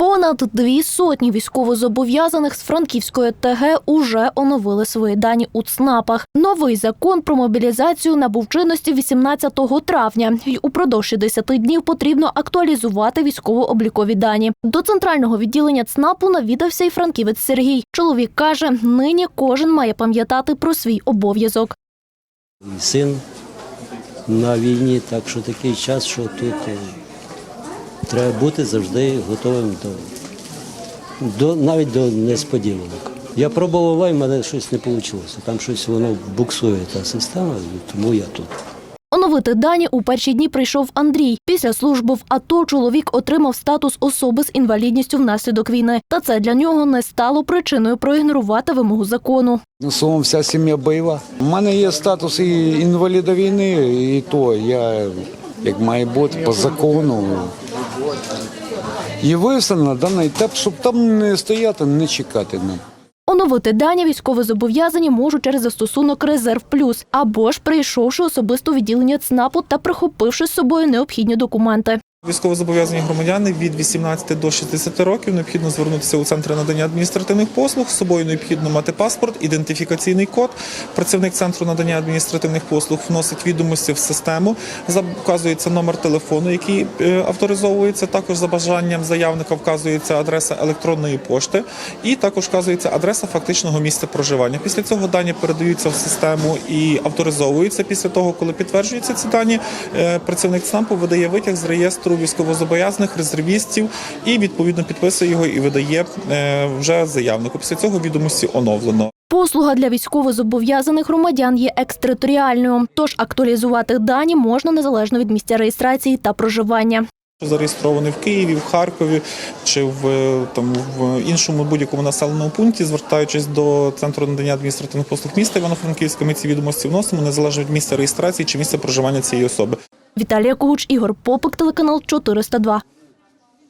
Понад дві сотні військовозобов'язаних з Франківської ТГ уже оновили свої дані у ЦНАПах. Новий закон про мобілізацію набув чинності 18 травня. І упродовж 60 днів потрібно актуалізувати військово-облікові дані. До центрального відділення ЦНАПу навідався і франківець Сергій. Чоловік каже, нині кожен має пам'ятати про свій обов'язок. Син на війні, так що такий час, що тут е, треба бути завжди готовим до, до навіть до несподіванок. Я пробував в мене щось не вийшло. Там щось воно буксує та система, тому я тут. Оновити дані у перші дні прийшов Андрій. Після служби в АТО чоловік отримав статус особи з інвалідністю внаслідок війни. Та це для нього не стало причиною проігнорувати вимогу закону. Ну, Словом, вся сім'я бойова. У мене є статус і інваліда війни, і то я, як має бути, по закону. Явився на даний етап, щоб там не стояти, не чекати. нам. Оновити дані військовозобов'язані можуть через застосунок Резерв Плюс або ж прийшовши особисто відділення ЦНАПу та прихопивши з собою необхідні документи. Військовозобов'язані громадяни від 18 до 60 років необхідно звернутися у центр надання адміністративних послуг. З собою необхідно мати паспорт, ідентифікаційний код. Працівник центру надання адміністративних послуг вносить відомості в систему. Вказується номер телефону, який е, авторизовується. Також за бажанням заявника вказується адреса електронної пошти, і також вказується адреса фактичного місця проживання. Після цього дані передаються в систему і авторизовуються. Після того, коли підтверджуються ці дані, е, працівник ЦНАПу видає витяг з реєстру військовозобов'язаних резервістів і відповідно підписує його і видає е, вже заявнику. Після цього відомості оновлено. Послуга для військовозобов'язаних громадян є екстериторіальною, тож актуалізувати дані можна незалежно від місця реєстрації та проживання. Зареєстрований в Києві, в Харкові чи в е, там в іншому будь-якому населеному пункті, звертаючись до центру надання адміністративних послуг міста Івано-Франківська, ми ці відомості вносимо незалежно від місця реєстрації чи місця проживання цієї особи. Віталія Когуч, Ігор Попик, телеканал 402.